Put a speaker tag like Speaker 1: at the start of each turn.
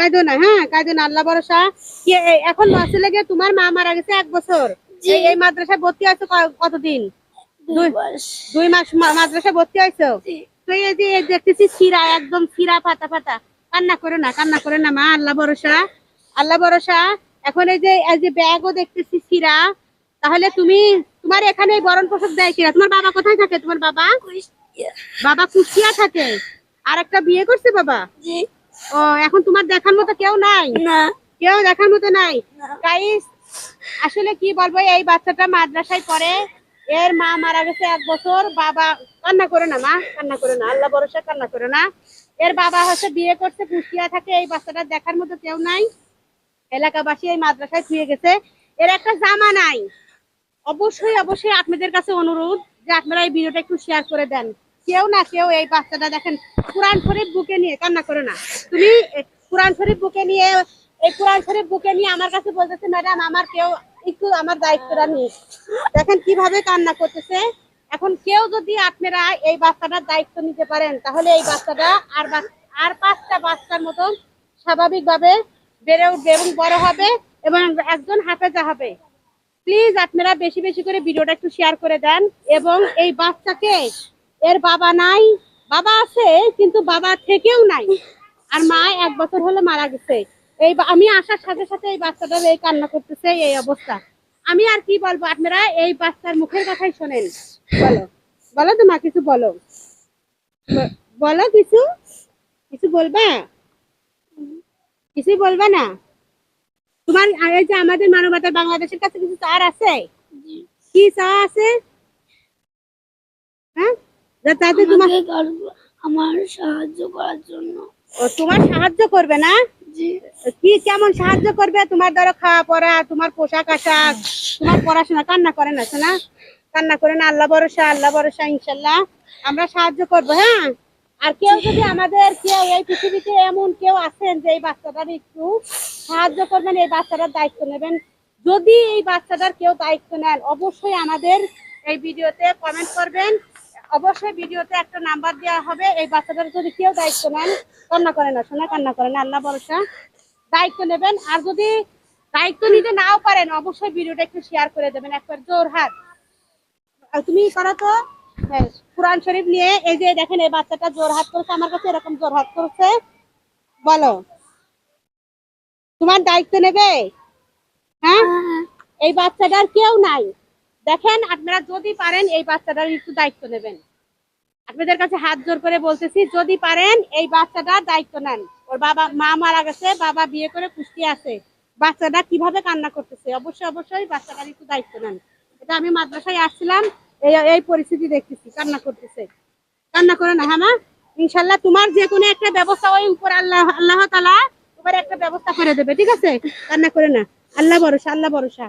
Speaker 1: কাঁদো না হ্যাঁ কাঁদো না আল্লাহ ভরসা। এখন লসে লেগে তোমার মা মারা গেছে এক বছর। এই- মাদ্রাসায় ভর্তি ক- কতদিন?
Speaker 2: দুই মাস।
Speaker 1: মাদ্রাসায় ভর্তি হয়েছো?
Speaker 2: জি।
Speaker 1: তো এই যে দেখতেছি একদম পাতা পাতা কান্না করে না কান্না করে না মা আল্লাহ ভরসা। আল্লাহ ভরসা। এখন এই যে এই যে ব্যাগও দেখতেছি সিরা তাহলে তুমি তোমার এখানে বরণ পোশাক দেয় কিনা তোমার বাবা কোথায় থাকে? তোমার বাবা? বাবা কুষ্টিয়া থাকে। আর একটা বিয়ে করছে বাবা?
Speaker 2: জি।
Speaker 1: ও এখন তোমার দেখার মতো কেউ নাই?
Speaker 2: না।
Speaker 1: কেউ দেখার মতো নাই? গাইস আসলে কি বলব এই বাচ্চাটা মাদ্রাসায় পড়ে। এর মা মারা গেছে এক বছর বাবা কান্না করে না মা? কান্না করে না আল্লাহ ভরসা কান্না করে না। এর বাবা হচ্ছে বিয়ে করছে কুষ্টিয়া থাকে এই বাচ্চাটা দেখার মতো কেউ নাই। এলাকাবাসী এই মাদ্রাসায় ছুঁয়ে গেছে। এর একটা জামা নাই। অবশ্যই অবশ্যই আপনাদের কাছে অনুরোধ যে আপনারা এই ভিডিওটা একটু শেয়ার করে দেন। কেউ না কেউ এই বাচ্চাটা দেখেন, কোরআন শরীফ বুকে নিয়ে কান্না করে না। তুমি কোরআন শরীফ বুকে নিয়ে, এই কোরআন শরীফ বুকে নিয়ে আমার কাছে বলতেছে, ম্যাডাম, আমার কেউ একটু আমার দায়িত্বটা নিয়ে দেখেন কীভাবে কান্না করতেছে। এখন কেউ যদি আপনারা এই বাচ্চাটার দায়িত্ব নিতে পারেন, তাহলে এই বাচ্চাটা আর আর পাঁচটা বাচ্চার মতন স্বাভাবিকভাবে বেড়ে উঠবে এবং বড় হবে এবং একজন হাফেজা হবে। প্লিজ আপনারা বেশি বেশি করে ভিডিওটা একটু শেয়ার করে দেন এবং এই বাচ্চাকে এর বাবা নাই বাবা আছে কিন্তু বাবা থেকেও নাই। আর মা এক বছর হলে মারা গেছে। এই আমি আসার সাথে সাথে এই বাচ্চাটার এই কান্না করতেছে এই অবস্থা। আমি আর কি বলব আপনারা এই বাচ্চার মুখের কথাই শোনেন। বলো। বলো তো মা কিছু বলো। বলো কিছু। কিছু বলবা? কিছু বলবা না? তোমার এই যে আমাদের মানবতার বাংলাদেশের কাছে কিছু চার আছে? কি চা আছে? যা তাতে তোমার
Speaker 2: আমার সাহায্য করার জন্য।
Speaker 1: ও, তোমার সাহায্য করবে না? কি কেমন সাহায্য করবে? তোমার ধরো খাওয়া পড়া তোমার পোশাক আশাক তোমার পড়াশোনা কান্না করে না শোনা? কান্না করে না আল্লাহ ভরসা আল্লাহ ভরসা ইনশাল্লাহ। আমরা সাহায্য করব হ্যাঁ? আর কেউ যদি আমাদের কেউ এই পৃথিবীতে এমন কেউ আছেন যে এই বাচ্চাটার একটু সাহায্য করবেন এই বাচ্চাটার দায়িত্ব নেবেন। যদি এই বাচ্চাটার কেউ দায়িত্ব নেন অবশ্যই আমাদের এই ভিডিওতে কমেন্ট করবেন। অবশ্যই ভিডিওতে একটা নাম্বার দেওয়া হবে। এই বাচ্চাটার যদি কেউ দায়িত্ব নেন কান্না করে না শোনা কান্না করে না আল্লাহ ভরসা। দায়িত্ব নেবেন। আর যদি দায়িত্ব নিতে নাও পারেন অবশ্যই ভিডিওটা একটু শেয়ার করে দেবেন। একবার জোর হাত। আর তুমি করো তো হ্যাঁ, কোরআন শরীফ নিয়ে এই যে দেখেন এই বাচ্চাটা জোর হাত করছে আমার কাছে এরকম জোর হাত করছে। বলো। তোমার দায়িত্ব নেবে? হ্যাঁ। এই বাচ্চাটার কেউ নাই। দেখেন, আপনারা যদি পারেন এই বাচ্চাটার একটু দায়িত্ব নেবেন। আপনাদের কাছে হাত জোর করে বলতেছি, যদি পারেন এই বাচ্চাটার দায়িত্ব নেন। ওর বাবা, মা মারা গেছে, বাবা বিয়ে করে কুষ্টি আছে। বাচ্চাটা কীভাবে কান্না করতেছে? অবশ্যই অবশ্যই বাচ্চাটার একটু দায়িত্ব নেন। এটা আমি মাদ্রাসায় আসছিলাম, এই এই পরিস্থিতি দেখতেছি, কান্না করতেছে। কান্না করে না হ্যাঁ ইনশাল্লাহ তোমার যে কোনো একটা ব্যবস্থা, ওই উপর আল্লাহ আল্লাহ তালা তোমার একটা ব্যবস্থা করে দেবে, ঠিক আছে? কান্না করে না। আল্লাহ ভরসা আল্লাহ ভরসা।